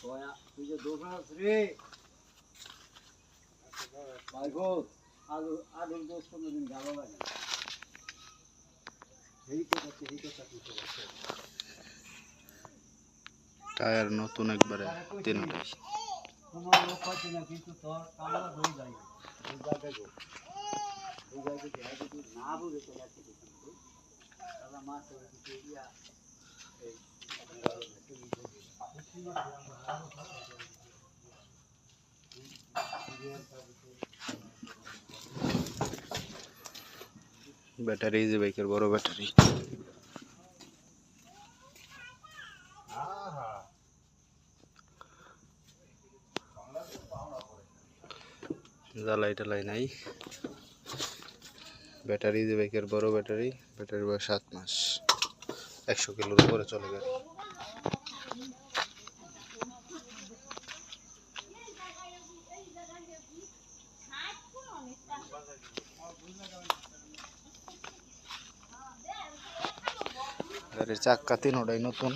তুই যে দোকান রে। ভাইগো আলু আলুর দোষ কোনোদিন গেল লাগে। টায়ার নতুন একবারে তিনটাই কোনো লোক না কিন্তু তোর কামলা গিয়ে যদি না বুঝে চলে আসছে মাছ ধরে ব্যাটারি ইজি বাইকের বড় ব্যাটারি। জ্বালাই টালাই নাই। ব্যাটারি ইজি বাইকের বড় ব্যাটারি ব্যাটারি বয়স সাত মাস। একশো কিলোর উপরে চলে গাড়ি গাড়ির চাক্কা তিন ওটাই নতুন।